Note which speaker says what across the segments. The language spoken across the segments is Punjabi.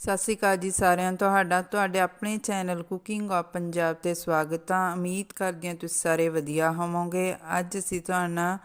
Speaker 1: ਸਤਿ ਸ਼੍ਰੀ ਅਕਾਲ ਜੀ ਸਾਰਿਆਂ ਤੁਹਾਡਾ, ਤੁਹਾਡੇ ਆਪਣੇ ਚੈਨਲ ਕੁਕਿੰਗ ਆਫ ਪੰਜਾਬ ਤੇ ਸਵਾਗਤ। ਆ ਉਮੀਦ ਕਰਦੀ ਹਾਂ ਤੁਸੀਂ ਸਾਰੇ ਵਧੀਆ ਹੋਵੋਗੇ। ਅੱਜ ਅਸੀਂ ਤੁਹਾਡੇ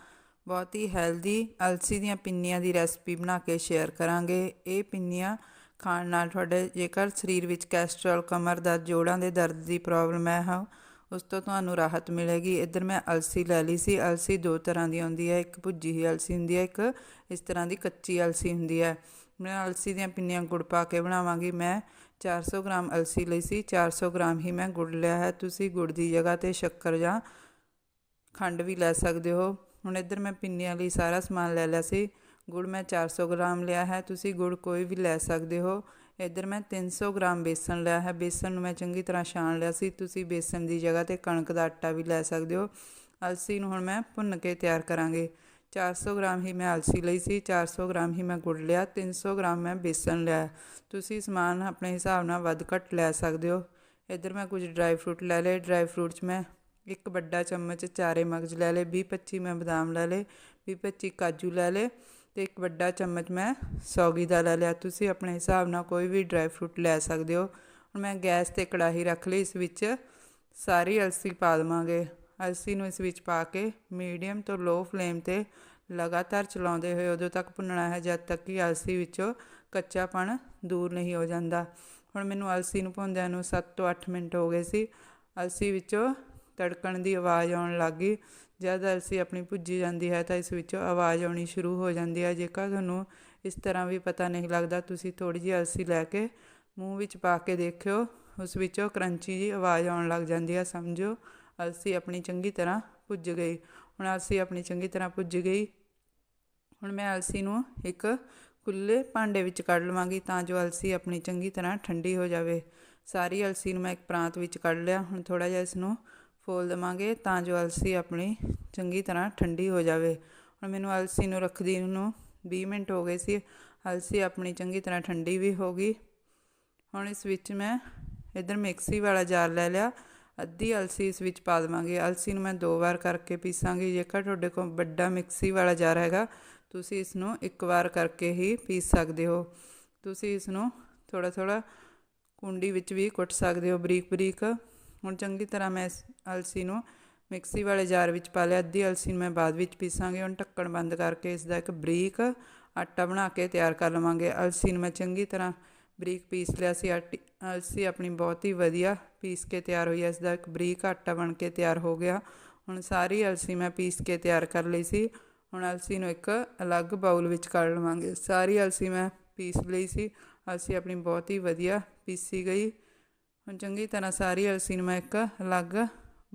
Speaker 1: ਬਹੁਤ ਹੀ ਹੈਲਦੀ ਅਲਸੀ ਦੀਆਂ ਪਿੰਨੀਆਂ ਦੀ ਰੈਸਪੀ ਬਣਾ ਕੇ ਸ਼ੇਅਰ ਕਰਾਂਗੇ। ਇਹ ਪਿੰਨੀਆਂ ਖਾਣ ਨਾਲ ਤੁਹਾਡੇ ਜੇਕਰ ਸਰੀਰ ਵਿੱਚ ਕੈਸਟਰੋਲ ਕਮਰ ਦਰਦ, ਜੋੜਾਂ ਦੇ ਦਰਦ ਦੀ ਪ੍ਰੋਬਲਮ ਹੈ, ਹਾਂ, ਉਸ ਤੋਂ ਤੁਹਾਨੂੰ ਰਾਹਤ ਮਿਲੇਗੀ। ਇੱਧਰ ਮੈਂ ਅਲਸੀ ਲੈ ਲਈ ਸੀ। ਅਲਸੀ ਦੋ ਤਰ੍ਹਾਂ ਦੀ ਹੁੰਦੀ ਹੈ। ਇੱਕ ਭੁੱਜੀ ਹੀ ਅਲਸੀ ਹੁੰਦੀ ਹੈ, ਇੱਕ ਇਸ ਤਰ੍ਹਾਂ ਦੀ ਕੱਚੀ ਅਲਸੀ ਹੁੰਦੀ ਹੈ। ਮੈਂ ਅਲਸੀ ਦੀਆਂ ਪਿੰਨੀਆਂ ਗੁੜ ਪਾ ਕੇ ਬਣਾਵਾਂਗੀ। ਮੈਂ 400 ਗ੍ਰਾਮ ਅਲਸੀ ਲਈ ਸੀ। 400 ਗ੍ਰਾਮ ਹੀ ਮੈਂ ਗੁੜ ਲਿਆ ਹੈ। ਤੁਸੀਂ ਗੁੜ ਦੀ ਜਗ੍ਹਾ ਤੇ ਸ਼ੱਕਰ ਜਾਂ ਖੰਡ ਵੀ ਲੈ ਸਕਦੇ ਹੋ। ਹੁਣ ਇੱਧਰ ਮੈਂ ਪਿੰਨੀਆਂ ਲਈ ਸਾਰਾ ਸਮਾਨ ਲੈ ਲਿਆ ਸੀ। ਗੁੜ ਮੈਂ 400 ਗ੍ਰਾਮ ਲਿਆ ਹੈ। ਤੁਸੀਂ ਗੁੜ ਕੋਈ ਵੀ ਲੈ ਸਕਦੇ ਹੋ। ਇੱਧਰ ਮੈਂ 300 ਗ੍ਰਾਮ ਬੇਸਨ ਲਿਆ ਹੈ। ਬੇਸਨ ਨੂੰ ਮੈਂ ਚੰਗੀ ਤਰ੍ਹਾਂ ਛਾਣ ਲਿਆ ਸੀ। ਤੁਸੀਂ ਬੇਸਨ ਦੀ ਜਗ੍ਹਾ ਤੇ ਕਣਕ ਦਾ ਆਟਾ ਵੀ ਲੈ ਸਕਦੇ ਹੋ। ਅਲਸੀ ਨੂੰ ਹੁਣ ਮੈਂ ਭੁੰਨ ਕੇ ਤਿਆਰ ਕਰਾਂਗੇ। 400 ਗ੍ਰਾਮ ਹੀ ਮੈਂ ਅਲਸੀ ਲਈ ਸੀ 400 ਗ੍ਰਾਮ ਹੀ ਮੈਂ ਗੁੜ ਲਿਆ 300 ਗ੍ਰਾਮ ਮੈਂ ਬੇਸਨ ਲਿਆ। ਤੁਸੀਂ ਸਮਾਨ ਆਪਣੇ ਹਿਸਾਬ ਨਾਲ ਵੱਧ ਘੱਟ ਲੈ ਸਕਦੇ ਹੋ। ਇੱਧਰ ਮੈਂ ਕੁਝ ਡਰਾਈ ਫਰੂਟ ਲੈ ਲਏ। ਡਰਾਈ ਫਰੂਟ 'ਚ ਮੈਂ ਇੱਕ ਵੱਡਾ ਚਮਚ ਚਾਰੇ ਮਗਜ਼ ਲੈ ਲਏ 20 25 ਮੈਂ ਬਦਾਮ ਲੈ ਲਏ 20 25 ਕਾਜੂ ਲੈ ਲਏ ਤੇ ਇੱਕ ਵੱਡਾ ਚਮਚ ਮੈਂ ਸੌਗੀ ਦਾ ਲੈ ਲਿਆ। ਤੁਸੀਂ ਆਪਣੇ ਹਿਸਾਬ ਨਾਲ ਕੋਈ ਵੀ ਡਰਾਈ ਫਰੂਟ ਲੈ ਸਕਦੇ ਹੋ। ਹੁਣ ਮੈਂ ਗੈਸ ਤੇ ਕੜਾਹੀ ਰੱਖ ਲਈ, ਇਸ ਵਿੱਚ ਸਾਰੀ ਅਲਸੀ ਪਾ ਦੇਵਾਂਗੇ। ਅਲਸੀ ਨੂੰ ਇਸ ਵਿੱਚ ਪਾ ਕੇ ਮੀਡੀਅਮ ਤੋਂ ਲੋ ਫਲੇਮ ਤੇ ਲਗਾਤਾਰ ਚਲਾਉਂਦੇ ਹੋਏ ਉਦੋਂ ਤੱਕ ਭੁੰਨਣਾ ਹੈ, ਜਦ ਤੱਕ ਕਿ ਅਲਸੀ ਵਿੱਚੋਂ ਕੱਚਾਪਣ ਦੂਰ ਨਹੀਂ ਹੋ ਜਾਂਦਾ। ਹੁਣ ਮੈਨੂੰ ਅਲਸੀ ਨੂੰ ਭੁੰਨਦਿਆਂ ਨੂੰ 7 ਤੋਂ 8 ਮਿੰਟ ਹੋ ਗਏ ਸੀ। ਅਲਸੀ ਵਿੱਚੋਂ ਤੜਕਣ ਦੀ ਆਵਾਜ਼ ਆਉਣ ਲੱਗ ਗਈ। ਜਦ ਅਲਸੀ ਆਪਣੀ ਭੁੱਜੀ ਜਾਂਦੀ ਹੈ ਤਾਂ ਇਸ ਵਿੱਚੋਂ ਆਵਾਜ਼ ਆਉਣੀ ਸ਼ੁਰੂ ਹੋ ਜਾਂਦੀ ਹੈ। ਜੇਕਰ ਤੁਹਾਨੂੰ ਇਸ ਤਰ੍ਹਾਂ ਵੀ ਪਤਾ ਨਹੀਂ ਲੱਗਦਾ, ਤੁਸੀਂ ਥੋੜੀ ਜਿਹੀ ਅਲਸੀ ਲੈ ਕੇ ਮੂੰਹ ਵਿੱਚ ਪਾ ਕੇ ਦੇਖਿਓ। ਉਸ ਵਿੱਚੋਂ ਕਰੰਚੀ ਜੀ ਆਵਾਜ਼ ਆਉਣ ਲੱਗ ਜਾਂਦੀ ਹੈ, ਸਮਝੋ। ਅਲਸੀ ਆਪਣੀ ਚੰਗੀ ਤਰ੍ਹਾਂ ਪੁੱਜ ਗਈ। ਹੁਣ ਅਲਸੀ ਆਪਣੀ ਚੰਗੀ ਤਰ੍ਹਾਂ ਪੁੱਜ ਗਈ। ਹੁਣ ਮੈਂ ਅਲਸੀ ਨੂੰ ਇੱਕ ਖੁੱਲੇ ਭਾਂਡੇ ਵਿੱਚ ਕੱਢ ਲਵਾਂਗੀ ਤਾਂ ਜੋ ਅਲਸੀ ਆਪਣੀ ਚੰਗੀ ਤਰ੍ਹਾਂ ਠੰਡੀ ਹੋ ਜਾਵੇ। ਸਾਰੀ ਅਲਸੀ ਨੂੰ ਮੈਂ ਇੱਕ ਪ੍ਰਾਂਤ ਵਿੱਚ ਕੱਢ ਲਿਆ। ਹੁਣ ਥੋੜਾ ਜਿਹਾ ਇਸ ਨੂੰ ਫੋਲ ਦੇਵਾਂਗੇ ਤਾਂ ਜੋ ਅਲਸੀ ਆਪਣੀ ਚੰਗੀ ਤਰ੍ਹਾਂ ਠੰਡੀ ਹੋ ਜਾਵੇ। ਹੁਣ ਮੈਨੂੰ ਅਲਸੀ ਨੂੰ ਰੱਖਦੀ ਨੂੰ 20 ਮਿੰਟ ਹੋ ਗਏ ਸੀ। ਅਲਸੀ ਆਪਣੀ ਚੰਗੀ ਤਰ੍ਹਾਂ ਠੰਡੀ ਵੀ ਹੋ ਗਈ। ਹੁਣ ਇਸ ਵਿੱਚ ਮੈਂ ਇਧਰ ਮਿਕਸੀ ਵਾਲਾ ਜਾਰ ਲੈ ਲਿਆ। ਅੱਧੀ ਅਲਸੀ ਇਸ ਵਿੱਚ ਪਾ ਦੇਵਾਂਗੇ। ਅਲਸੀ ਨੂੰ ਮੈਂ ਦੋ ਵਾਰ ਕਰਕੇ ਪੀਸਾਂਗੀ। ਜੇਕਰ ਤੁਹਾਡੇ ਕੋਲ ਵੱਡਾ ਮਿਕਸੀ ਵਾਲਾ ਜਾਰ ਹੈਗਾ, ਤੁਸੀਂ ਇਸ ਨੂੰ ਇੱਕ ਵਾਰ ਕਰਕੇ ਹੀ ਪੀਸ ਸਕਦੇ ਹੋ। ਤੁਸੀਂ ਇਸ ਨੂੰ ਥੋੜਾ ਥੋੜਾ ਕੁੰਡੀ ਵਿੱਚ ਵੀ ਕੁੱਟ ਸਕਦੇ ਹੋ, ਬਰੀਕ ਬਰੀਕ। ਹੁਣ ਚੰਗੀ ਤਰ੍ਹਾਂ ਮੈਂ ਇਸ ਅਲਸੀ ਨੂੰ ਮਿਕਸੀ ਵਾਲੇ ਜਾਰ ਵਿੱਚ ਪਾ ਲਿਆ। ਅੱਧੀ ਅਲਸੀ ਨੂੰ ਮੈਂ ਬਾਅਦ ਵਿੱਚ ਪੀਸਾਂਗੇ। ਹੁਣ ਢੱਕਣ ਬੰਦ ਕਰਕੇ ਇਸ ਦਾ ਇੱਕ ਬਰੀਕ ਆਟਾ ਬਣਾ ਕੇ ਤਿਆਰ ਕਰ ਲਵਾਂਗੇ। ਅਲਸੀ ਨੂੰ ਮੈਂ ਚੰਗੀ ਤਰ੍ਹਾਂ ਬਰੀਕ ਪੀਸ ਲਿਆ ਸੀ, ਆਟੀ, ਅਲਸੀ ਆਪਣੀ ਬਹੁਤ ਹੀ ਵਧੀਆ ਪੀਸ ਕੇ ਤਿਆਰ ਹੋਈ ਹੈ ਇਸ ਦਾ ਇੱਕ ਬਰੀਕ ਆਟਾ ਬਣ ਕੇ ਤਿਆਰ ਹੋ ਗਿਆ। ਹੁਣ ਸਾਰੀ ਅਲਸੀ ਮੈਂ ਪੀਸ ਕੇ ਤਿਆਰ ਕਰ ਲਈ ਸੀ। ਹੁਣ ਅਲਸੀ ਨੂੰ ਇੱਕ ਅਲੱਗ ਬਾਉਲ ਵਿੱਚ ਕੱਢ ਲਵਾਂਗੇ। ਸਾਰੀ ਅਲਸੀ ਮੈਂ ਪੀਸ ਲਈ ਸੀ। ਅਲਸੀ ਆਪਣੀ ਬਹੁਤ ਹੀ ਵਧੀਆ ਪੀਸੀ ਗਈ। ਹੁਣ ਚੰਗੀ ਤਰ੍ਹਾਂ ਸਾਰੀ ਅਲਸੀ ਨੂੰ ਮੈਂ ਇੱਕ ਅਲੱਗ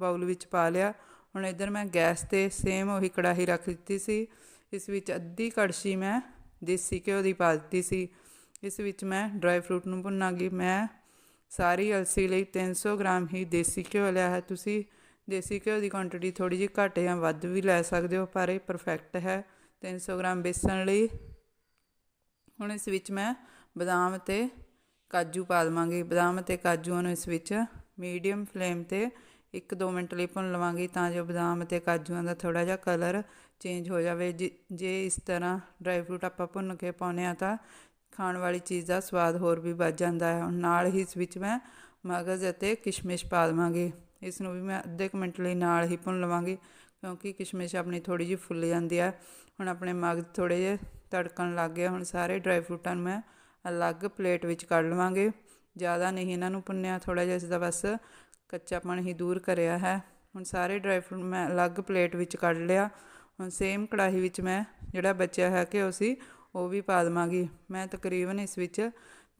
Speaker 1: ਬਾਉਲ ਵਿੱਚ ਪਾ ਲਿਆ। ਹੁਣ ਇੱਧਰ ਮੈਂ ਗੈਸ ਤੇ ਸੇਮ ਉਹੀ ਕੜਾਹੀ ਰੱਖ ਦਿੱਤੀ ਸੀ। ਇਸ ਵਿੱਚ ਅੱਧੀ ਕੜਛੀ ਮੈਂ ਦੇਸੀ ਘਿਓ ਦੀ ਪਾ ਦਿੱਤੀ ਸੀ। ਇਸ ਵਿੱਚ ਮੈਂ ਡਰਾਈ ਫਰੂਟ ਨੂੰ ਭੁੰਨਾਂਗੀ। ਮੈਂ ਸਾਰੀ ਅਲਸੀ ਲਈ 300 ਗ੍ਰਾਮ ਹੀ ਦੇਸੀ ਘਿਓ ਲਿਆ ਹੈ। ਤੁਸੀਂ ਦੇਸੀ ਘਿਓ ਦੀ ਕੁਆਂਟੀਟੀ ਥੋੜੀ ਜਿਹੀ ਘੱਟ ਜਾਂ ਵੱਧ ਵੀ ਲੈ ਸਕਦੇ ਹੋ, ਪਰ ਇਹ ਪਰਫੈਕਟ ਹੈ। 300 ਗ੍ਰਾਮ ਬੇਸਣ ਲਈ। ਹੁਣ ਇਸ ਵਿੱਚ ਮੈਂ ਬਦਾਮ ਤੇ ਕਾਜੂ ਪਾ ਦਵਾਂਗੀ। ਬਦਾਮ ਤੇ ਕਾਜੂਆਂ ਨੂੰ ਇਸ ਵਿੱਚ ਮੀਡੀਅਮ ਫਲੇਮ ਤੇ 1-2 ਮਿੰਟ ਲਈ ਭੁੰਨ ਲਵਾਂਗੀ ਤਾਂ ਜੋ ਬਦਾਮ ਤੇ ਕਾਜੂਆਂ ਦਾ ਥੋੜਾ ਜਿਹਾ ਕਲਰ ਚੇਂਜ ਹੋ ਜਾਵੇ। ਜੇ ਇਸ ਤਰ੍ਹਾਂ ਡਰਾਈ ਫਰੂਟ ਆਪਾਂ ਭੁੰਨ ਕੇ ਪਾਉਨੇ ਆ ਤਾਂ ਖਾਣ ਵਾਲੀ ਚੀਜ਼ ਦਾ ਸਵਾਦ ਹੋਰ ਵੀ ਵੱਧ ਜਾਂਦਾ ਹੈ। ਨਾਲ ਹੀ ਇਸ ਵਿੱਚ ਮੈਂ ਮਗਜ਼ ਅਤੇ ਕਿਸ਼ਮਿਸ਼ ਪਾ ਦਵਾਂਗੀ। ਇਸ ਨੂੰ ਵੀ ਮੈਂ ਅੱਧੇ ਕੁ ਮਿੰਟ ਲਈ ਨਾਲ ਹੀ ਭੁੰਨ ਲਵਾਂਗੀ ਕਿਉਂਕਿ ਕਿਸ਼ਮਿਸ਼ ਆਪਣੀ ਥੋੜੀ ਜਿਹੀ ਫੁੱਲ ਜਾਂਦੀ ਹੈ। ਹੁਣ ਆਪਣੇ ਮਗਜ਼ ਥੋੜੇ ਜਿਹੇ ਤੜਕਣ ਲੱਗ ਗਏ ਹੁਣ ਸਾਰੇ ਡਰਾਈ ਫਰੂਟਾਂ ਨੂੰ ਮੈਂ ਅਲੱਗ ਪਲੇਟ ਵਿੱਚ ਕੱਢ ਲਵਾਂਗੇ। ਜ਼ਿਆਦਾ ਨਹੀਂ ਇਹਨਾਂ ਨੂੰ ਭੁੰਨਿਆ ਥੋੜਾ ਜਿਹਾ ਇਸ ਦਾ ਬਸ ਕੱਚਾਪਣ ਹੀ ਦੂਰ ਕਰਿਆ ਹੈ। ਹੁਣ ਸਾਰੇ ਡਰਾਈ ਫਰੂਟ ਮੈਂ ਅਲੱਗ ਪਲੇਟ ਵਿੱਚ ਕੱਢ ਲਿਆ। ਹੁਣ ਸੇਮ ਕੜਾਹੀ ਵਿੱਚ ਮੈਂ ਜਿਹੜਾ ਬਚਿਆ ਹੈ ਕਿ ਉਸੇ ਉਹ ਵੀ ਪਾ ਦਵਾਂਗੀ। ਮੈਂ ਤਕਰੀਬਨ ਇਸ ਵਿੱਚ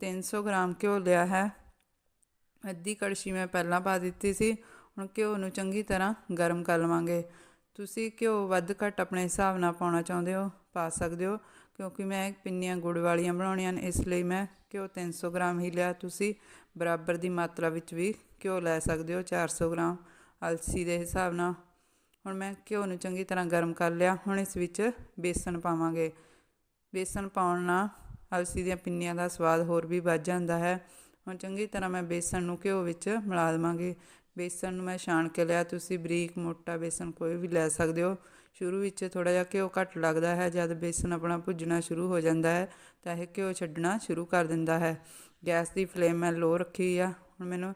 Speaker 1: 300 ਗ੍ਰਾਮ ਘਿਓ ਲਿਆ ਹੈ। ਅੱਧੀ ਕੜਛੀ ਮੈਂ ਪਹਿਲਾਂ ਪਾ ਦਿੱਤੀ ਸੀ। ਹੁਣ ਘਿਓ ਨੂੰ ਚੰਗੀ ਤਰ੍ਹਾਂ ਗਰਮ ਕਰ ਲਵਾਂਗੇ। ਤੁਸੀਂ ਘਿਓ ਵੱਧ ਘੱਟ ਆਪਣੇ ਹਿਸਾਬ ਨਾਲ ਪਾਉਣਾ ਚਾਹੁੰਦੇ ਹੋ, ਪਾ ਸਕਦੇ ਹੋ, ਕਿਉਂਕਿ ਮੈਂ ਪਿੰਨੀਆਂ ਗੁੜ ਵਾਲੀਆਂ ਬਣਾਉਣੀਆਂ ਨੇ, ਇਸ ਲਈ ਮੈਂ ਘਿਓ 300 ਗ੍ਰਾਮ ਹੀ ਲਿਆ। ਤੁਸੀਂ ਬਰਾਬਰ ਦੀ ਮਾਤਰਾ ਵਿੱਚ ਵੀ ਘਿਓ ਲੈ ਸਕਦੇ ਹੋ 400 ਗ੍ਰਾਮ ਅਲਸੀ ਦੇ ਹਿਸਾਬ ਨਾਲ। ਹੁਣ ਮੈਂ ਘਿਓ ਨੂੰ ਚੰਗੀ ਤਰ੍ਹਾਂ ਗਰਮ ਕਰ ਲਿਆ। ਹੁਣ ਇਸ ਵਿੱਚ ਬੇਸਣ ਪਾਵਾਂਗੇ। ਬੇਸਣ ਪਾਉਣ ਨਾਲ ਅਲਸੀ ਦੀਆਂ ਪਿੰਨੀਆਂ ਦਾ ਸਵਾਦ ਹੋਰ ਵੀ ਵੱਧ ਜਾਂਦਾ ਹੈ। ਹੁਣ ਚੰਗੀ ਤਰ੍ਹਾਂ ਮੈਂ ਬੇਸਣ ਨੂੰ ਘਿਓ ਵਿੱਚ ਮਿਲਾ ਦੇਵਾਂਗੀ ਬੇਸਣ ਨੂੰ ਮੈਂ ਛਾਣ ਕੇ ਲਿਆ। ਤੁਸੀਂ ਬਰੀਕ ਮੋਟਾ ਬੇਸਣ ਕੋਈ ਵੀ ਲੈ ਸਕਦੇ ਹੋ। ਸ਼ੁਰੂ ਵਿੱਚ ਥੋੜਾ ਜਿਹਾ ਘਿਓ ਘੱਟ ਲੱਗਦਾ ਹੈ। ਜਦ ਬੇਸਣ ਆਪਣਾ ਭੁੱਜਣਾ ਸ਼ੁਰੂ ਹੋ ਜਾਂਦਾ ਹੈ, ਤਾਂ ਇਹ ਘਿਓ ਛੱਡਣਾ ਸ਼ੁਰੂ ਕਰ ਦਿੰਦਾ ਹੈ। ਗੈਸ ਦੀ ਫਲੇਮ ਮੈਂ ਲੋ ਰੱਖੀ ਆ। ਹੁਣ ਮੈਨੂੰ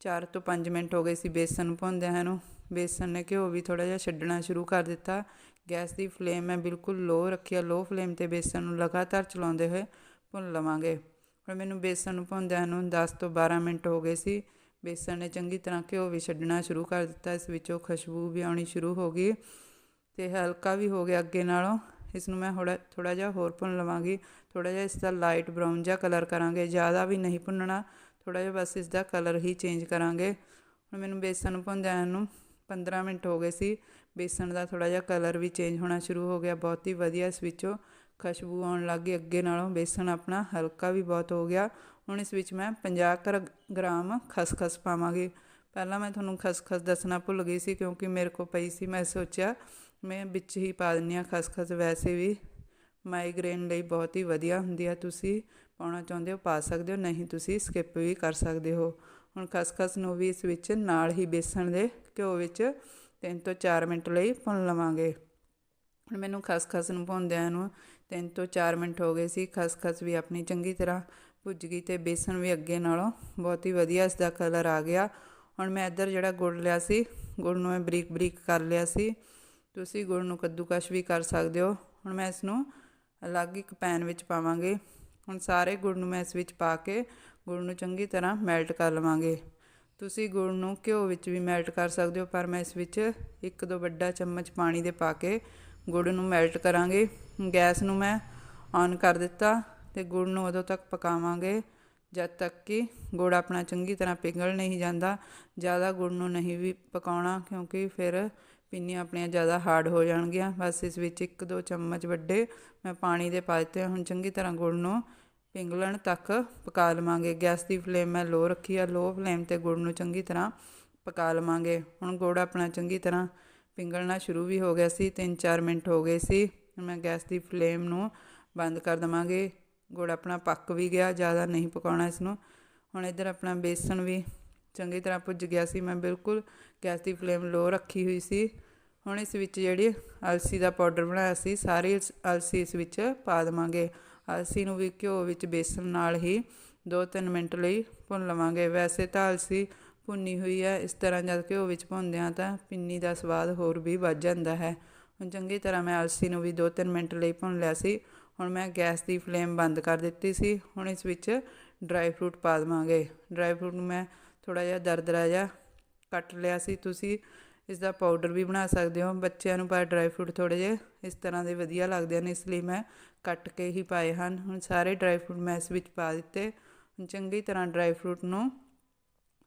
Speaker 1: 4 ਤੋਂ 5 ਮਿੰਟ ਹੋ ਗਏ ਸੀ ਬੇਸਣ ਨੂੰ ਭੁੰਨਦਿਆਂ ਨੂੰ। ਬੇਸਣ ਨੇ ਘਿਓ ਵੀ ਥੋੜਾ ਜਿਹਾ ਛੱਡਣਾ ਸ਼ੁਰੂ ਕਰ ਦਿੱਤਾ। ਗੈਸ ਦੀ ਫਲੇਮ ਮੈਂ ਬਿਲਕੁਲ ਲੋ ਰੱਖਿਆ ਲੋ ਫਲੇਮ ਤੇ ਬੇਸਣ ਨੂੰ ਲਗਾਤਾਰ ਚਲਾਉਂਦੇ ਹੋਏ ਭੁੰਨ ਲਵਾਂਗੇ। ਹੁਣ ਮੈਨੂੰ ਬੇਸਣ ਨੂੰ ਭੁੰਨਦਿਆਂ ਨੂੰ 10 ਤੋਂ 12 ਮਿੰਟ ਹੋ ਗਏ ਸੀ। ਬੇਸਣ ਨੇ ਚੰਗੀ ਤਰ੍ਹਾਂ ਘਿਓ ਵੀ ਛੱਡਣਾ ਸ਼ੁਰੂ ਕਰ ਦਿੱਤਾ, ਇਸ ਵਿੱਚੋਂ ਖੁਸ਼ਬੂ ਵੀ ਆਉਣੀ ਸ਼ੁਰੂ ਹੋ ਗਈ ਤੇ ਹਲਕਾ ਵੀ ਹੋ ਗਿਆ ਅੱਗੇ ਨਾਲੋਂ। ਇਸ ਨੂੰ ਮੈਂ ਥੋੜਾ ਥੋੜਾ ਜਿਹਾ ਹੋਰ ਭੁੰਨ ਲਵਾਂਗੀ। ਥੋੜਾ ਜਿਹਾ ਇਸ ਦਾ ਲਾਈਟ ਬਰਾਊਨ ਜਿਹਾ ਕਲਰ ਕਰਾਂਗੇ, ਜ਼ਿਆਦਾ ਵੀ ਨਹੀਂ ਭੁੰਨਣਾ ਥੋੜਾ ਜਿਹਾ ਬਸ ਇਸ ਦਾ ਕਲਰ ਹੀ ਚੇਂਜ ਕਰਾਂਗੇ। ਹੁਣ ਮੈਨੂੰ ਬੇਸਣ ਨੂੰ ਭੁੰਨਦਿਆਂ ਨੂੰ 15 ਮਿੰਟ ਹੋ ਗਏ ਸੀ। ਬੇਸਣ ਦਾ ਥੋੜਾ ਜਿਹਾ ਕਲਰ ਵੀ ਚੇਂਜ ਹੋਣਾ ਸ਼ੁਰੂ ਹੋ ਗਿਆ। ਬਹੁਤ ਹੀ ਵਧੀਆ ਇਸ ਵਿੱਚੋਂ ਖੁਸ਼ਬੂ ਆਉਣ ਲੱਗ ਗਈ। ਅੱਗੇ ਨਾਲੋਂ ਬੇਸਣ ਆਪਣਾ ਹਲਕਾ ਵੀ ਬਹੁਤ ਹੋ ਗਿਆ। ਹੁਣ ਇਸ ਵਿੱਚ ਮੈਂ 50 ਕਰ ਗ੍ਰਾਮ ਖਸਖਸ ਪਾਵਾਂਗੀ। ਪਹਿਲਾਂ ਮੈਂ ਤੁਹਾਨੂੰ ਖਸਖਸ ਦੱਸਣਾ ਭੁੱਲ ਗਈ ਸੀ ਕਿਉਂਕਿ ਮੇਰੇ ਕੋਲ ਪਈ ਸੀ। ਮੈਂ ਸੋਚਿਆ ਮੈਂ ਵਿੱਚ ਹੀ ਪਾ ਦਿੰਦੀ ਹਾਂ ਖਸਖਸ। ਵੈਸੇ ਵੀ ਮਾਈਗ੍ਰੇਨ ਲਈ ਬਹੁਤ ਹੀ ਵਧੀਆ ਹੁੰਦੀ ਆ। ਤੁਸੀਂ ਪਾਉਣਾ ਚਾਹੁੰਦੇ ਹੋ, ਪਾ ਸਕਦੇ ਹੋ। ਨਹੀਂ, ਤੁਸੀਂ ਸਕਿਪ ਵੀ ਕਰ ਸਕਦੇ ਹੋ। ਹੁਣ ਖਸਖਸ ਨੂੰ ਵੀ ਇਸ ਵਿੱਚ ਨਾਲ ਹੀ ਬੇਸਣ ਦੇ ਘਿਓ ਵਿੱਚ 3 ਤੋਂ 4 ਮਿੰਟ ਲਈ ਭੁੰਨ ਲਵਾਂਗੇ। ਹੁਣ ਮੈਨੂੰ ਖਸਖਸ ਨੂੰ ਭੁੰਨਦਿਆਂ ਨੂੰ 3 ਤੋਂ 4 ਮਿੰਟ ਹੋ ਗਏ ਸੀ। ਖਸਖਸ ਵੀ ਆਪਣੀ ਚੰਗੀ ਤਰ੍ਹਾਂ ਭੁੱਜ ਗਈ ਤੇ ਬੇਸਣ ਵੀ ਅੱਗੇ ਨਾਲੋਂ ਬਹੁਤ ਹੀ ਵਧੀਆ ਇਸ ਦਾ ਕਲਰ ਆ ਗਿਆ। ਹੁਣ ਮੈਂ ਇੱਧਰ ਜਿਹੜਾ ਗੁੜ ਲਿਆ ਸੀ, ਗੁੜ ਨੂੰ ਮੈਂ ਬਰੀਕ ਬਰੀਕ ਕਰ ਲਿਆ ਸੀ। ਤੁਸੀਂ ਗੁੜ ਨੂੰ ਕੱਦੂਕਸ਼ ਵੀ ਕਰ ਸਕਦੇ ਹੋ। ਹੁਣ ਮੈਂ ਇਸ ਨੂੰ ਅਲੱਗ ਇੱਕ ਪੈਨ ਵਿੱਚ ਪਾਵਾਂਗੇ। ਹੁਣ ਸਾਰੇ ਗੁੜ ਨੂੰ ਮੈਂ ਇਸ ਵਿੱਚ ਪਾ ਕੇ ਗੁੜ ਨੂੰ ਚੰਗੀ ਤਰ੍ਹਾਂ ਮੈਲਟ ਕਰ ਲਵਾਂਗੇ। ਤੁਸੀਂ ਗੁੜ ਨੂੰ ਘਿਓ ਵਿੱਚ ਵੀ ਮੈਲਟ ਕਰ ਸਕਦੇ ਹੋ, ਪਰ ਮੈਂ ਇਸ ਵਿੱਚ ਇੱਕ ਦੋ ਵੱਡਾ ਚਮਚ ਪਾਣੀ ਦੇ ਪਾ ਕੇ ਗੁੜ ਨੂੰ ਮੈਲਟ ਕਰਾਂਗੇ। ਗੈਸ ਨੂੰ ਮੈਂ ਔਨ ਕਰ ਦਿੱਤਾ ਤੇ ਗੁੜ ਨੂੰ ਉਦੋਂ ਤੱਕ ਪਕਾਵਾਂਗੇ, ਜਦ ਤੱਕ ਕਿ ਗੁੜ ਆਪਣਾ ਚੰਗੀ ਤਰ੍ਹਾਂ ਪਿਘਲ ਨਹੀਂ ਜਾਂਦਾ। ਜ਼ਿਆਦਾ ਗੁੜ ਨੂੰ ਨਹੀਂ ਵੀ ਪਕਾਉਣਾ, ਕਿਉਂਕਿ ਫਿਰ ਪਿੰਨੀਆਂ ਆਪਣੀਆਂ ਜ਼ਿਆਦਾ ਹਾਰਡ ਹੋ ਜਾਣਗੀਆਂ। ਬਸ ਇਸ ਵਿੱਚ ਇੱਕ ਦੋ ਚਮਚ ਵੱਡੇ ਮੈਂ ਪਾਣੀ ਦੇ ਪਾ ਦਿੱਤੇ। ਹੁਣ ਚੰਗੀ ਤਰ੍ਹਾਂ ਗੁੜ ਨੂੰ ਪਿੰਗਲਣ ਤੱਕ ਪਕਾ ਲਵਾਂਗੇ। ਗੈਸ ਦੀ ਫਲੇਮ ਮੈਂ ਲੋ ਰੱਖੀ ਆ। ਲੋ ਫਲੇਮ ਤੇ ਗੁੜ ਨੂੰ ਚੰਗੀ ਤਰ੍ਹਾਂ ਪਕਾ ਲਵਾਂਗੇ। ਹੁਣ ਗੁੜ ਆਪਣਾ ਚੰਗੀ ਤਰ੍ਹਾਂ ਪਿੰਗਲਣਾ ਸ਼ੁਰੂ ਵੀ ਹੋ ਗਿਆ ਸੀ। 3-4 ਮਿੰਟ ਹੋ ਗਏ ਸੀ। ਮੈਂ ਗੈਸ ਦੀ ਫਲੇਮ ਨੂੰ ਬੰਦ ਕਰ ਦਵਾਂਗੇ। ਗੁੜ ਆਪਣਾ ਪੱਕ ਵੀ ਗਿਆ। ਜ਼ਿਆਦਾ ਨਹੀਂ ਪਕਾਉਣਾ ਇਸ ਨੂੰ। ਹੁਣ ਇੱਧਰ ਆਪਣਾ ਬੇਸਣ ਵੀ ਚੰਗੀ ਤਰ੍ਹਾਂ ਭੁੱਜ ਗਿਆ ਸੀ। ਮੈਂ ਬਿਲਕੁਲ ਗੈਸ ਦੀ ਫਲੇਮ ਲੋ ਰੱਖੀ ਹੋਈ ਸੀ। ਹੁਣ ਇਸ ਵਿੱਚ ਜਿਹੜੀ ਅਲਸੀ ਦਾ ਪਾਊਡਰ ਬਣਾਇਆ ਸੀ, ਸਾਰੀ ਅਲਸੀ ਇਸ ਵਿੱਚ ਪਾ ਦੇਵਾਂਗੇ। ਅਲਸੀ ਨੂੰ ਵੀ ਘਿਓ ਵਿੱਚ ਬੇਸਣ ਨਾਲ ਹੀ 2-3 ਮਿੰਟ ਲਈ ਭੁੰਨ ਲਵਾਂਗੇ। ਵੈਸੇ ਤਾਂ ਅਲਸੀ ਭੁੰਨੀ ਹੋਈ ਹੈ, ਇਸ ਤਰ੍ਹਾਂ ਜਦ ਘਿਓ ਵਿੱਚ ਭੁੰਨਦੇ ਹਾਂ ਤਾਂ ਪਿੰਨੀ ਦਾ ਸਵਾਦ ਹੋਰ ਵੀ ਵੱਧ ਜਾਂਦਾ ਹੈ। ਹੁਣ ਚੰਗੀ ਤਰ੍ਹਾਂ ਮੈਂ ਅਲਸੀ ਨੂੰ ਵੀ 2-3 ਮਿੰਟ ਲਈ ਭੁੰਨ ਲਿਆ ਸੀ। ਹੁਣ ਮੈਂ ਗੈਸ ਦੀ ਫਲੇਮ ਬੰਦ ਕਰ ਦਿੱਤੀ ਸੀ। ਹੁਣ ਇਸ ਵਿੱਚ ਡਰਾਈ ਫਰੂਟ ਪਾ ਦੇਵਾਂਗੇ। ਡਰਾਈ ਫਰੂਟ ਨੂੰ ਮੈਂ ਥੋੜਾ ਜਿਹਾ ਦਰਦਰਾ ਜਿਹਾ ਕੱਟ ਲਿਆ ਸੀ। ਤੁਸੀਂ ਇਸ ਦਾ ਪਾਊਡਰ ਵੀ ਬਣਾ ਸਕਦੇ ਹੋ। ਬੱਚਿਆਂ ਨੂੰ ਪਰ ਡਰਾਈ ਫਰੂਟ ਥੋੜੇ ਜਿਹੇ ਇਸ ਤਰ੍ਹਾਂ ਦੇ ਵਧੀਆ ਲੱਗਦੇ ਨੇ ਇਸ ਲਈ ਮੈਂ ਕੱਟ ਕੇ ਹੀ ਪਾਏ ਹਨ। ਹੁਣ ਸਾਰੇ ਡਰਾਈ ਫਰੂਟ ਮੈਂ ਇਸ ਵਿੱਚ ਪਾ ਦਿੱਤੇ। ਹੁਣ ਚੰਗੀ ਤਰ੍ਹਾਂ ਡਰਾਈ ਫਰੂਟ ਨੂੰ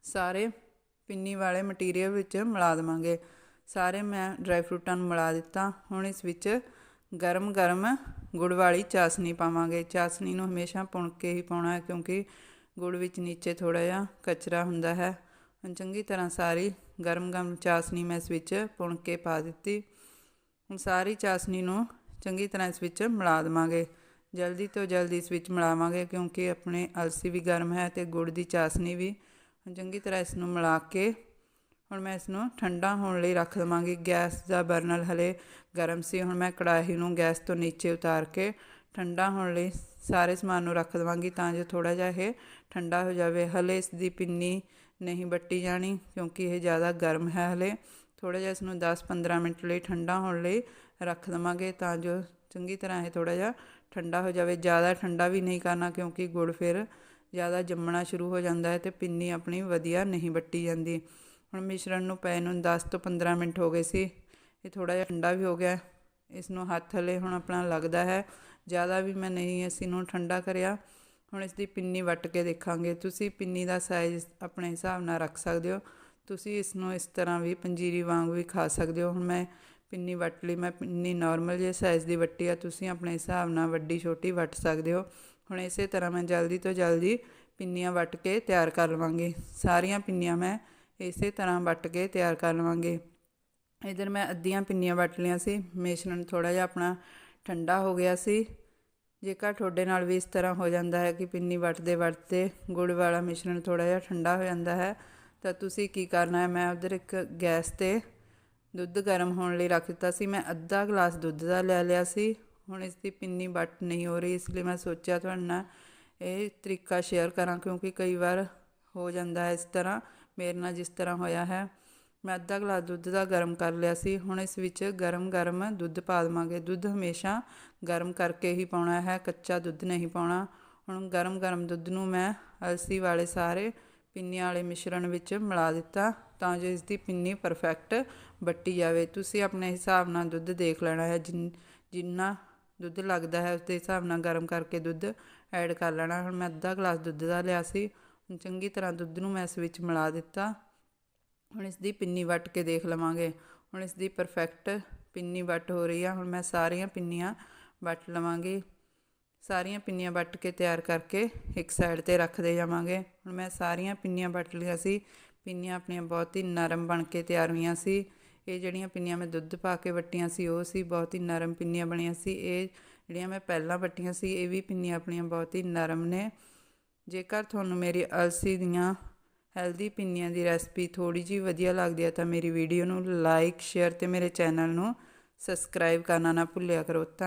Speaker 1: ਸਾਰੇ ਪਿੰਨੀ ਵਾਲੇ ਮਟੀਰੀਅਲ ਵਿੱਚ ਮਿਲਾ ਦੇਵਾਂਗੇ। ਸਾਰੇ ਮੈਂ ਡਰਾਈ ਫਰੂਟਾਂ ਨੂੰ ਮਿਲਾ ਦਿੱਤਾ। ਹੁਣ ਇਸ ਵਿੱਚ ਗਰਮ ਗਰਮ ਗੁੜ ਵਾਲੀ ਚਾਸਨੀ ਪਾਵਾਂਗੇ। ਚਾਸਨੀ ਨੂੰ ਹਮੇਸ਼ਾ ਪੁਣ ਕੇ ਹੀ ਪਾਉਣਾ ਹੈ ਕਿਉਂਕਿ ਗੁੜ ਵਿੱਚ ਨੀਚੇ ਥੋੜਾ ਜਿਹਾ ਕਚਰਾ ਹੁੰਦਾ ਹੈ। ਹੁਣ ਚੰਗੀ ਤਰ੍ਹਾਂ ਸਾਰੀ ਗਰਮ ਗਰਮ ਚਾਸਨੀ ਮੈਂ ਇਸ ਵਿੱਚ ਪੁਣ ਕੇ ਪਾ ਦਿੱਤੀ। ਹੁਣ ਸਾਰੀ ਚਾਸਨੀ ਨੂੰ ਚੰਗੀ ਤਰ੍ਹਾਂ ਇਸ ਵਿੱਚ ਮਿਲਾ ਦੇਵਾਂਗੇ। ਜਲਦੀ ਤੋਂ ਜਲਦੀ ਇਸ ਵਿੱਚ ਮਿਲਾਵਾਂਗੇ ਕਿਉਂਕਿ ਆਪਣੇ ਅਲਸੀ ਵੀ ਗਰਮ ਹੈ ਤੇ ਗੁੜ ਦੀ ਚਾਸਨੀ ਵੀ। ਚੰਗੀ ਤਰ੍ਹਾਂ ਇਸ ਨੂੰ ਮਿਲਾ ਕੇ ਹੁਣ ਮੈਂ ਇਸ ਨੂੰ ਠੰਡਾ ਹੋਣ ਲਈ ਰੱਖ ਦੇਵਾਂਗੀ। ਗੈਸ ਦਾ ਬਰਨਲ ਹਲੇ ਗਰਮ ਸੀ। ਹੁਣ ਮੈਂ ਕੜਾਹੀ ਨੂੰ ਗੈਸ ਤੋਂ ਨੀਚੇ ਉਤਾਰ ਕੇ ਠੰਡਾ ਹੋਣ ਲਈ ਸਾਰੇ ਸਮਾਨ ਨੂੰ ਰੱਖ ਦੇਵਾਂਗੀ ਤਾਂ ਜੋ ਥੋੜਾ ਜਿਹਾ ਇਹ ਠੰਡਾ ਹੋ ਜਾਵੇ। ਹਲੇ ਇਸ ਦੀ ਪਿੰਨੀ ਨਹੀਂ ਬੱਟੀ ਜਾਣੀ ਕਿਉਂਕਿ ਇਹ ਜ਼ਿਆਦਾ ਗਰਮ ਹੈ ਹਲੇ। ਥੋੜਾ ਜਿਹਾ ਇਸ ਨੂੰ 10-15 ਮਿੰਟ ਲਈ ਠੰਡਾ ਹੋਣ ਲਈ ਰੱਖ ਦੇਵਾਂਗੇ ਤਾਂ ਜੋ ਚੰਗੀ ਤਰ੍ਹਾਂ ਇਹ ਥੋੜਾ ਜਿਹਾ ਠੰਡਾ ਹੋ ਜਾਵੇ। ਜ਼ਿਆਦਾ ਠੰਡਾ ਵੀ ਨਹੀਂ ਕਰਨਾ ਕਿਉਂਕਿ ਗੁੜ ਫਿਰ ਜ਼ਿਆਦਾ ਜੰਮਣਾ ਸ਼ੁਰੂ ਹੋ ਜਾਂਦਾ ਹੈ ਤੇ ਪਿੰਨੀ ਆਪਣੀ ਵਧੀਆ ਨਹੀਂ ਵੱਟੀ ਜਾਂਦੀ। ਹੁਣ ਮਿਸ਼ਰਣ ਨੂੰ ਪਏ ਨੂੰ 10 ਤੋਂ 15 ਮਿੰਟ ਹੋ ਗਏ ਸੀ। ਇਹ ਥੋੜਾ ਜਿਹਾ ਠੰਡਾ ਵੀ ਹੋ ਗਿਆ। ਇਸ ਨੂੰ ਹੱਥ ਹਲੇ ਹੁਣ ਆਪਣਾ ਲੱਗਦਾ ਹੈ। ਜ਼ਿਆਦਾ ਵੀ ਮੈਂ ਨਹੀਂ ਇਸ ਨੂੰ ਠੰਡਾ ਕਰਿਆ। ਹੁਣ ਇਸ ਦੀ ਪਿੰਨੀ ਵੱਟ ਕੇ ਦੇਖਾਂਗੇ। ਤੁਸੀਂ ਪਿੰਨੀ ਦਾ ਸਾਈਜ਼ ਆਪਣੇ ਹਿਸਾਬ ਨਾਲ ਰੱਖ ਸਕਦੇ ਹੋ। ਤੁਸੀਂ ਇਸ ਨੂੰ ਇਸ ਤਰ੍ਹਾਂ ਵੀ ਪੰਜੀਰੀ ਵਾਂਗ ਵੀ ਖਾ ਸਕਦੇ ਹੋ। ਹੁਣ ਮੈਂ ਪਿੰਨੀ ਵੱਟ ਲਈ, ਮੈਂ ਪਿੰਨੀ ਨਾਰਮਲ ਜੇ ਸਾਈਜ਼ ਦੀ ਵੱਟੀ ਆ, ਤੁਸੀਂ ਆਪਣੇ ਹਿਸਾਬ ਨਾਲ ਵੱਡੀ ਛੋਟੀ ਵੱਟ ਸਕਦੇ ਹੋ। ਹੁਣ ਇਸੇ ਤਰ੍ਹਾਂ ਮੈਂ ਜਲਦੀ ਤੋਂ ਜਲਦੀ ਪਿੰਨੀਆਂ ਵੱਟ ਕੇ ਤਿਆਰ ਕਰ ਲਵਾਂਗੀ। ਸਾਰੀਆਂ ਪਿੰਨੀਆਂ ਮੈਂ ਇਸੇ ਤਰ੍ਹਾਂ ਵੱਟ ਕੇ ਤਿਆਰ ਕਰ ਲਵਾਂਗੇ। ਇਧਰ ਮੈਂ ਅੱਧੀਆਂ ਪਿੰਨੀਆਂ ਵੱਟ ਲਈਆਂ ਸੀ ਮਿਸ਼ਰਣ ਥੋੜਾ ਜਿਹਾ ਆਪਣਾ ਠੰਡਾ ਹੋ ਗਿਆ ਸੀ। ਜੇਕਰ ਤੁਹਾਡੇ ਨਾਲ ਵੀ ਇਸ ਤਰ੍ਹਾਂ ਹੋ ਜਾਂਦਾ ਹੈ ਕਿ ਪਿੰਨੀ ਵੱਟਦੇ ਵੱਟਦੇ ਗੁੜ ਵਾਲਾ ਮਿਸ਼ਰਣ ਥੋੜਾ ਜਿਹਾ ਠੰਡਾ ਹੋ ਜਾਂਦਾ ਹੈ ਤਾਂ ਤੁਸੀਂ ਕੀ ਕਰਨਾ ਹੈ? ਮੈਂ ਉਧਰ ਇੱਕ ਗੈਸ ਤੇ ਦੁੱਧ ਗਰਮ ਹੋਣ ਲਈ ਰੱਖ ਦਿੱਤਾ ਸੀ। ਮੈਂ ਅੱਧਾ ਗਲਾਸ ਦੁੱਧ ਦਾ ਲੈ ਲਿਆ ਸੀ। ਹੁਣ ਇਸ ਦੀ ਪਿੰਨੀ ਵੱਟ ਨਹੀਂ ਹੋ ਰਹੀ, ਇਸ ਲਈ ਮੈਂ ਸੋਚਿਆ ਤੁਹਾਡੇ ਨਾਲ ਇਹ ਤਰੀਕਾ ਸ਼ੇਅਰ ਕਰਾਂ, ਕਿਉਂਕਿ ਕਈ ਵਾਰ ਹੋ ਜਾਂਦਾ ਹੈ ਇਸ ਤਰ੍ਹਾਂ। ਮੇਰੇ ਨਾਲ ਜਿਸ ਤਰ੍ਹਾਂ ਹੋਇਆ ਹੈ। ਮੈਂ ਅੱਧਾ ਗਲਾਸ ਦੁੱਧ ਦਾ ਗਰਮ ਕਰ ਲਿਆ ਸੀ। ਹੁਣ ਇਸ ਵਿੱਚ ਗਰਮ ਗਰਮ ਦੁੱਧ ਪਾ ਦੇਵਾਂਗੇ। ਦੁੱਧ ਹਮੇਸ਼ਾ ਗਰਮ ਕਰਕੇ ਹੀ ਪਾਉਣਾ ਹੈ, ਕੱਚਾ ਦੁੱਧ ਨਹੀਂ ਪਾਉਣਾ। ਹੁਣ ਗਰਮ ਗਰਮ ਦੁੱਧ ਨੂੰ ਮੈਂ ਅਲਸੀ ਵਾਲੇ ਸਾਰੇ ਪਿੰਨੀਆਂ ਵਾਲੇ ਮਿਸ਼ਰਣ ਵਿੱਚ ਮਿਲਾ ਦਿੱਤਾ ਤਾਂ ਜੋ ਇਸ ਦੀ ਪਿੰਨੀ ਪਰਫੈਕਟ ਬੱਟੀ ਜਾਵੇ। ਤੁਸੀਂ ਆਪਣੇ ਹਿਸਾਬ ਨਾਲ ਦੁੱਧ ਦੇਖ ਲੈਣਾ ਹੈ। ਜਿੰਨ- ਜਿੰਨਾ ਦੁੱਧ ਲੱਗਦਾ ਹੈ ਉਸ ਦੇ ਹਿਸਾਬ ਨਾਲ ਗਰਮ ਕਰਕੇ ਦੁੱਧ ਐਡ ਕਰ ਲੈਣਾ। ਹੁਣ ਮੈਂ ਅੱਧਾ ਗਲਾਸ ਦੁੱਧ ਦਾ ਲਿਆ ਸੀ। ਹੁਣ ਚੰਗੀ ਤਰ੍ਹਾਂ ਦੁੱਧ ਨੂੰ ਮੈਂ ਇਸ ਵਿੱਚ ਮਿਲਾ ਦਿੱਤਾ। ਹੁਣ ਇਸ ਦੀ ਪਿੰਨੀ ਵੱਟ ਕੇ ਦੇਖ ਲਵਾਂਗੇ। ਹੁਣ ਇਸ ਦੀ ਪਰਫੈਕਟ ਪਿੰਨੀ ਵੱਟ ਹੋ ਰਹੀ ਆ। ਹੁਣ ਮੈਂ ਸਾਰੀਆਂ ਪਿੰਨੀਆਂ ਵੱਟ ਲਵਾਂਗੀ। ਸਾਰੀਆਂ ਪਿੰਨੀਆਂ ਵੱਟ ਕੇ ਤਿਆਰ ਕਰਕੇ ਇੱਕ ਸਾਈਡ ਤੇ ਰੱਖਦੇ ਜਾਵਾਂਗੇ। ਹੁਣ ਮੈਂ ਸਾਰੀਆਂ ਪਿੰਨੀਆਂ ਵੱਟ ਲਈਆਂ ਸੀ। ਪਿੰਨੀਆਂ ਆਪਣੀਆਂ ਬਹੁਤ ਹੀ ਨਰਮ ਬਣ ਕੇ ਤਿਆਰ ਹੋਈਆਂ ਸੀ। ਇਹ ਜਿਹੜੀਆਂ ਪਿੰਨੀਆਂ ਮੈਂ ਦੁੱਧ ਪਾ ਕੇ ਵੱਟੀਆਂ ਸੀ, ਉਹ ਸੀ ਬਹੁਤ ਹੀ ਨਰਮ ਪਿੰਨੀਆਂ ਬਣੀਆਂ ਸੀ। ਇਹ ਜਿਹੜੀਆਂ ਮੈਂ ਪਹਿਲਾਂ ਵੱਟੀਆਂ ਸੀ, ਇਹ ਵੀ ਪਿੰਨੀਆਂ ਆਪਣੀਆਂ ਬਹੁਤ ਹੀ ਨਰਮ ਨੇ। ਜੇਕਰ ਤੁਹਾਨੂੰ ਮੇਰੀ ਅਲਸੀ ਦੀਆਂ ਹੈਲਦੀ ਪਿੰਨੀਆਂ ਦੀ ਰੈਸਪੀ ਥੋੜੀ ਜਿਹੀ ਵਧੀਆ ਲੱਗਦੀ ਹੈ, ਤਾਂ ਮੇਰੀ ਵੀਡੀਓ ਨੂੰ ਲਾਈਕ ਸ਼ੇਅਰ ਤੇ ਮੇਰੇ ਚੈਨਲ ਨੂੰ ਸਬਸਕ੍ਰਾਈਬ ਕਰਨਾ ਨਾ ਭੁੱਲਿਆ ਕਰੋ। ਧੰਨ